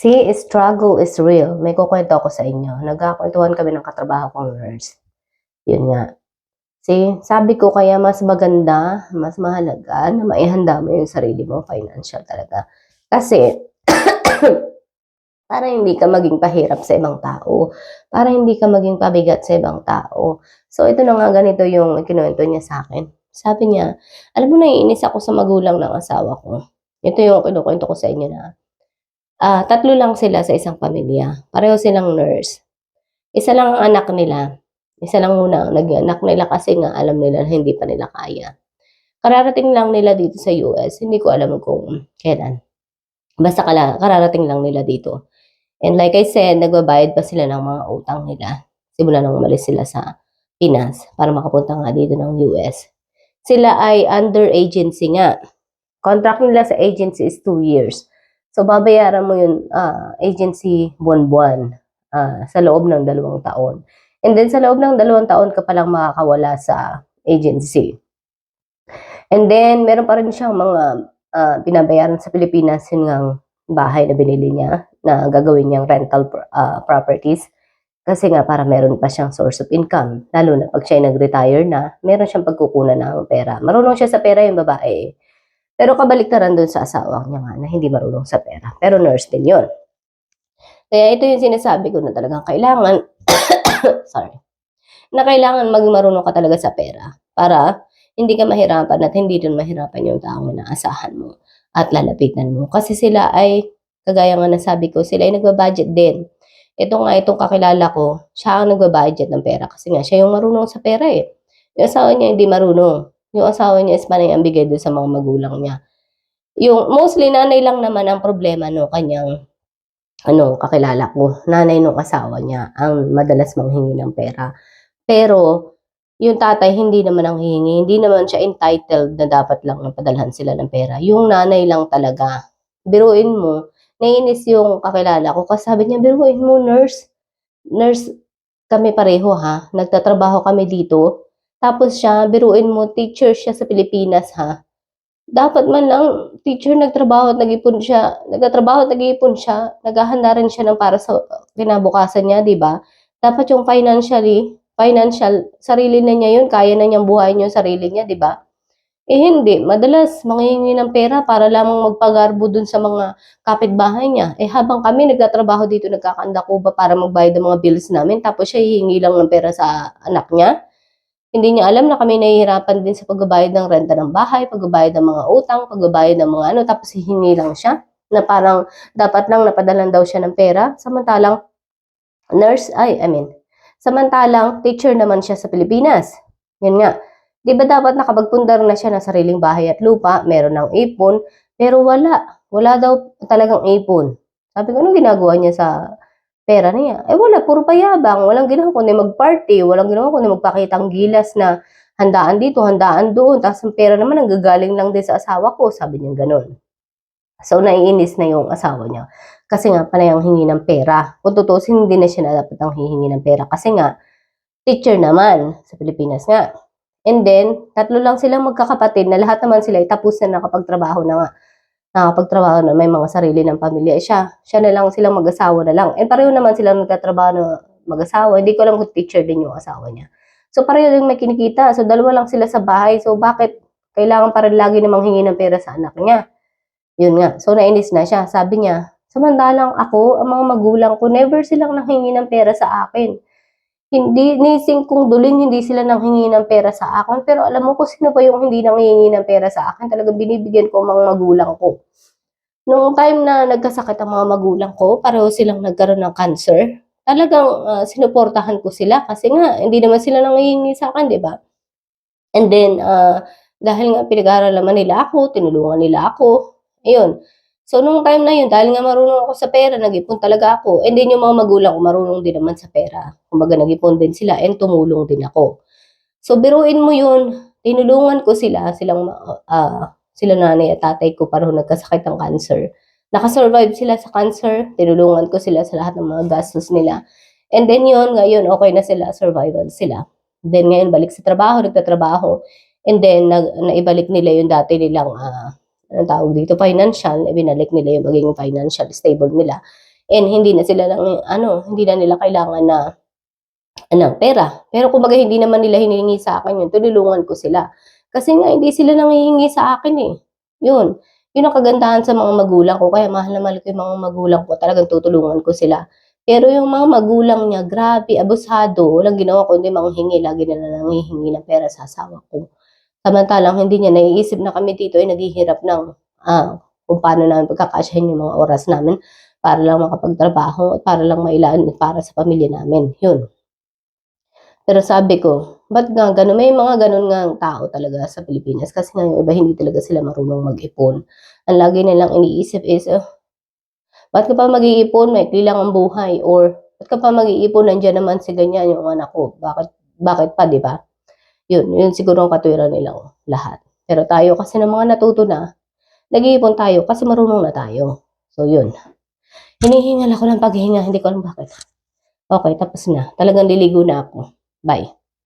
See, struggle is real. May kukwento ako sa inyo. Nagkakwentuhan kami ng katrabaho kong nurse. Yun nga. See, sabi ko kaya mas maganda, mas mahalaga na maihanda mo yung sarili mo financial talaga. Kasi, para hindi ka maging pahirap sa ibang tao. Para hindi ka maging pabigat sa ibang tao. So, ito na nga ganito yung kinuwento niya sa akin. Sabi niya, alam mo, naiinis ako sa magulang ng asawa ko. Ito yung kinukwento ko sa inyo na Ah, tatlo lang sila sa isang pamilya. Pareho silang nurse. Isa lang ang anak nila. Isa lang muna ang naging anak nila kasi nga alam nila na hindi pa nila kaya. Kararating lang nila dito sa US. Hindi ko alam kung kailan. Basta kala, kararating lang nila dito. And like I said, nagbabayad pa sila ng mga utang nila. Simula nang umalis sila sa Pinas para makapunta nga dito ng US. Sila ay under agency nga. Contract nila sa agency is two years. So, babayaran mo yung ah, agency buwan-buwan ah, sa loob ng dalawang taon. And then, sa loob ng dalawang taon ka palang makakawala sa agency. And then, meron pa rin siyang mga ah, binabayaran sa Pilipinas yun ngang bahay na binili niya na gagawin niyang rental ah, properties. Kasi nga, para meron pa siyang source of income. Lalo na pag siya nag-retire na, meron siyang pagkukunan ng pera. Marunong siya sa pera yung babae. Pero kabaliktaran doon sa asawa niya nga na hindi marunong sa pera. Pero nurse din yun. Kaya ito yung sinasabi ko na talagang kailangan, sorry, na kailangan maging marunong ka talaga sa pera para hindi ka mahirapan at hindi din mahirapan yung taong inaasahan mo at lalapitan mo. Kasi sila ay, kagaya nga nasabi ko, sila ay nagbabudget din. Ito nga, itong kakilala ko, siya ang nagbabudget ng pera kasi nga siya yung marunong sa pera eh. Yung asawa niya hindi marunong yung asawa niya is panay ang bigay doon sa mga magulang niya. Yung mostly nanay lang naman ang problema no kanyang ano kakilala ko. Nanay nung asawa niya ang madalas manghingi ng pera. Pero yung tatay hindi naman ang hihingi, hindi naman siya entitled na dapat lang napadalhan sila ng pera. Yung nanay lang talaga. Biruin mo, naiinis yung kakilala ko kasi sabi niya, biruin mo nurse. Nurse kami pareho ha. Nagtatrabaho kami dito tapos siya, biruin mo, teacher siya sa Pilipinas ha. Dapat man lang, teacher nagtrabaho at nag-ipon siya, nagtatrabaho at nag-ipon siya, naghahanda rin siya ng para sa kinabukasan niya, di ba? Dapat yung financially, financial, sarili na niya yun, kaya na niyang buhayin yung sarili niya, di ba? Eh hindi, madalas manghihingi ng pera para lamang magpagarbo dun sa mga kapitbahay niya. Eh habang kami nagtatrabaho dito, nagkakanda ko ba para magbayad ng mga bills namin, tapos siya hihingi lang ng pera sa anak niya? Hindi niya alam na kami nahihirapan din sa pagbabayad ng renta ng bahay, pagbabayad ng mga utang, pagbabayad ng mga ano, tapos hihingi lang siya na parang dapat lang napadalan daw siya ng pera. Samantalang nurse, ay, I mean, samantalang teacher naman siya sa Pilipinas. Yan nga. Di ba dapat nakapagpundar na siya ng sariling bahay at lupa, meron ng ipon, pero wala. Wala daw talagang ipon. Sabi ko, anong ginagawa niya sa pera niya. Eh wala, puro payabang. Walang ginawa kundi mag-party. Walang ginawa kundi magpakitang gilas na handaan dito, handaan doon. Tapos ang pera naman ang gagaling lang din sa asawa ko. Sabi niya ganun. So, naiinis na yung asawa niya. Kasi nga, panay ang hingi ng pera. Kung tutusin, hindi na siya na dapat ang hihingi ng pera. Kasi nga, teacher naman sa Pilipinas nga. And then, tatlo lang silang magkakapatid na lahat naman sila ay tapos na nakapagtrabaho na nga nakapagtrabaho na may mga sarili ng pamilya. Eh, siya, siya na lang silang mag-asawa na lang. And pareho naman silang nagtatrabaho na mag-asawa. Hindi ko alam kung teacher din yung asawa niya. So pareho din may kinikita. So dalawa lang sila sa bahay. So bakit kailangan pa rin lagi namang hingi ng pera sa anak niya? Yun nga. So nainis na siya. Sabi niya, samantalang ako, ang mga magulang ko, never silang nanghingi ng pera sa akin hindi, nising kong duling, hindi sila nang hingi ng pera sa akin. Pero alam mo kung sino ba yung hindi nang ng pera sa akin, talagang binibigyan ko mga magulang ko. Nung time na nagkasakit ang mga magulang ko, pareho silang nagkaroon ng cancer, talagang ah, sinuportahan ko sila kasi nga, hindi naman sila nang hihingi sa akin, di ba? And then, ah, dahil nga pinag-aaral naman nila ako, tinulungan nila ako, ayun. So, nung time na yun, dahil nga marunong ako sa pera, nag-ipon talaga ako. And then, yung mga magulang ko, marunong din naman sa pera. Kumbaga, nag-ipon din sila and tumulong din ako. So, biruin mo yun, tinulungan ko sila, silang, ah, sila nanay at tatay ko pareho nagkasakit ng cancer. Nakasurvive sila sa cancer, tinulungan ko sila sa lahat ng mga gastos nila. And then yun, ngayon, okay na sila, survival sila. Then ngayon, balik sa trabaho, nagtatrabaho. And then, nag, naibalik nila yung dati nilang, ah, anong tawag dito, financial, ibinalik nila yung magiging financial stable nila. And hindi na sila lang, ano, hindi na nila kailangan na, ano, pera. Pero kumbaga hindi naman nila hinihingi sa akin yun, tululungan ko sila. Kasi nga, hindi sila nangihingi sa akin eh. Yun. Yun ang kagandahan sa mga magulang ko. Kaya mahal na mahal ko yung mga magulang ko. Talagang tutulungan ko sila. Pero yung mga magulang niya, grabe, abusado. Walang ginawa kundi manghingi. Lagi na lang nangihingi ng pera sa asawa ko. Samantalang hindi niya naiisip na kami dito ay naghihirap ng ah, kung paano namin pagkakasyahin yung mga oras namin para lang makapagtrabaho at para lang mailaan para sa pamilya namin. Yun. Pero sabi ko, ba't nga ganun? May mga ganun nga tao talaga sa Pilipinas kasi nga iba hindi talaga sila marunong mag-ipon. Ang lagi nilang iniisip is, oh, ba't ka pa mag-iipon? May lang ang buhay. Or, ba't ka pa mag-iipon? Nandiyan naman si ganyan yung anak ko. Bakit, bakit pa, di ba? Yun, yun siguro ang katwiran nilang lahat. Pero tayo kasi ng mga natuto na, nag-iipon tayo kasi marunong na tayo. So, yun. Hinihingal ako ng paghinga, hindi ko alam bakit. Okay, tapos na. Talagang liligo na ako. Bye.